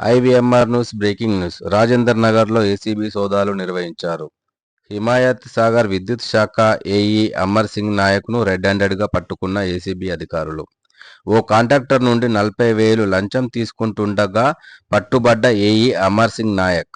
IVMR news breaking news. Rajender నగర్లో ACB సోదాలు నిర్వహించారు. హిమాయత్ సాగర్ విద్యుత్ శాఖ ఏఈ అమర్ సింగ్ నాయక్ను రెడ్ హ్యాండెడ్గా పట్టుకున్న ఏసీబీ అధికారులు. ఓ కాంట్రాక్టర్ నుండి నలభై వేలు లంచం తీసుకుంటుండగా పట్టుబడ్డ ఏఈ అమర్ సింగ్ నాయక్.